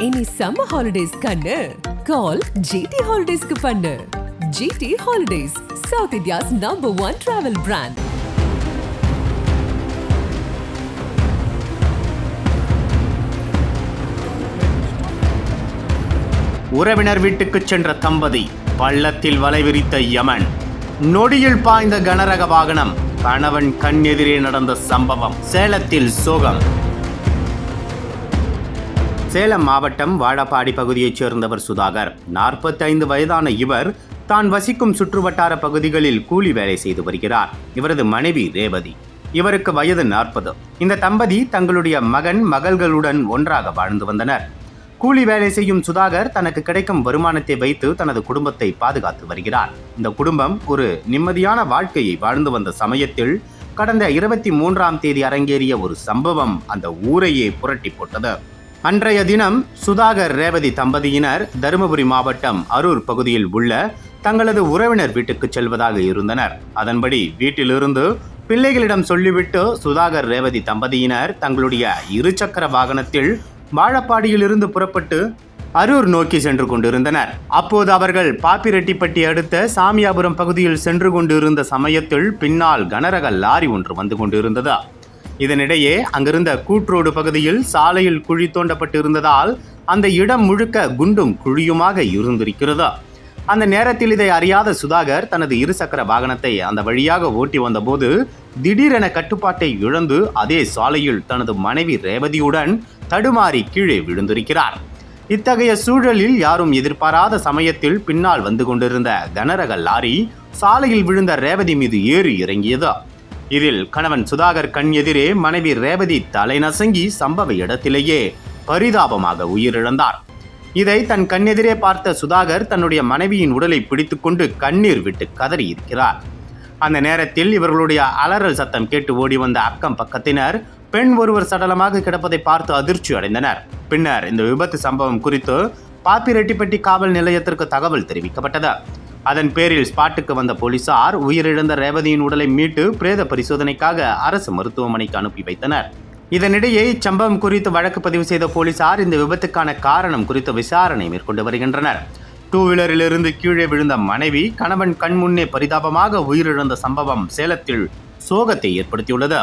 இனி summer holidays கண்ணு. கால் GT ஹாலிடேஸ்க்கு பண்ணு. GT holidays south India's number one travel brand உறவினர் வீட்டுக்குச் சென்ற தம்பதி பள்ளத்தில் வலைவிரித்த யமன். நொடியில் பாய்ந்த கனரக வாகனம். கணவன் கண் எதிரே நடந்த சம்பவம். சேலத்தில் சோகம். சேலம் மாவட்டம் வாழப்பாடி பகுதியைச் சேர்ந்தவர் சுதாகர். 45 வயதான இவர் தான் வசிக்கும் சுற்றுவட்டார பகுதிகளில் கூலி வேலை செய்து வருகிறார். இவரது மனைவி ரேவதி. இவருக்கு வயது நாற்பது. இந்த தம்பதி தங்களுடைய மகன் மகள்களுடன் ஒன்றாக வாழ்ந்து வந்தனர். கூலி வேலை செய்யும் சுதாகர் தனக்கு கிடைக்கும் வருமானத்தை வைத்து தனது குடும்பத்தை பாதுகாத்து வருகிறார். இந்த குடும்பம் ஒரு நிம்மதியான வாழ்க்கையை வாழ்ந்து வந்த சமயத்தில் கடந்த இருபத்தி மூன்றாம் தேதி அரங்கேறிய ஒரு சம்பவம் அந்த ஊரையே புரட்டி போட்டது. அன்றைய தினம் சுதாகர் ரேவதி தம்பதியினர் தருமபுரி மாவட்டம் அரூர் பகுதியில் உள்ள தங்களது உறவினர் வீட்டுக்கு செல்வதாக இருந்தனர். அதன்படி வீட்டிலிருந்து பிள்ளைகளிடம் சொல்லிவிட்டு சுதாகர் ரேவதி தம்பதியினர் தங்களுடைய இருசக்கர வாகனத்தில் வாழப்பாடியிலிருந்து புறப்பட்டு அரூர் நோக்கி சென்று கொண்டிருந்தனர். அப்போது அவர்கள் பாப்பிரெட்டிப்பட்டி அடுத்த சாமியாபுரம் பகுதியில் சென்று கொண்டிருந்த சமயத்தில் பின்னால் கனரக லாரி ஒன்று வந்து கொண்டிருந்தது. இதனிடையே அங்கிருந்த கூட்ரோடு பகுதியில் சாலையில் குழி தோண்டப்பட்டு இருந்ததால் அந்த இடம் முழுக்க குண்டும் குழியுமாக இருந்திருக்கிறது. அந்த நேரத்தில் இதை அறியாத சுதாகர் தனது இருசக்கர வாகனத்தை அந்த வழியாக ஓட்டி வந்தபோது திடீரென கட்டுப்பாட்டை இழந்து அதே சாலையில் தனது மனைவி ரேவதியுடன் தடுமாறி கீழே விழுந்திருக்கிறார். இத்தகைய சூழலில் யாரும் எதிர்பாராத சமயத்தில் பின்னால் வந்து கொண்டிருந்த கனரக லாரி சாலையில் விழுந்த ரேவதி மீது ஏறி இறங்கியது. இதில் கணவன் சுதாகர் கண் எதிரே மனைவி ரேவதி தலைநசங்கி சம்பவ இடத்திலேயே பரிதாபமாக உயிரிழந்தார். இதை தன் கண்ணெதிரே பார்த்த சுதாகர் தன்னுடைய மனைவியின் உடலை பிடித்துக்கொண்டு கண்ணீர் விட்டு கதறி இருக்கிறார். அந்த நேரத்தில் இவர்களுடைய அலறல் சத்தம் கேட்டு ஓடி வந்த அக்கம் பக்கத்தினர் பெண் ஒருவர் சடலமாக கிடப்பதை பார்த்து அதிர்ச்சி அடைந்தனர். பின்னர் இந்த விபத்து சம்பவம் குறித்து பாப்பிரெட்டிப்பட்டி காவல் நிலையத்திற்கு தகவல் தெரிவிக்கப்பட்டது. அதன் பேரில் ஸ்பாட்டுக்கு வந்த போலீசார் உயிரிழந்த ரேவதியின் உடலை மீட்டு பிரேத பரிசோதனைக்காக அரசு மருத்துவமனைக்கு அனுப்பி வைத்தனர். இதனிடையே இச்சம்பவம் குறித்து வழக்கு பதிவு செய்த போலீசார் இந்த விபத்துக்கான காரணம் குறித்து விசாரணை மேற்கொண்டு வருகின்றனர். டூ வீலரிலிருந்து கீழே விழுந்த மனைவி கணவன் கண்முன்னே பரிதாபமாக உயிரிழந்த சம்பவம் சேலத்தில் சோகத்தை ஏற்படுத்தியுள்ளது.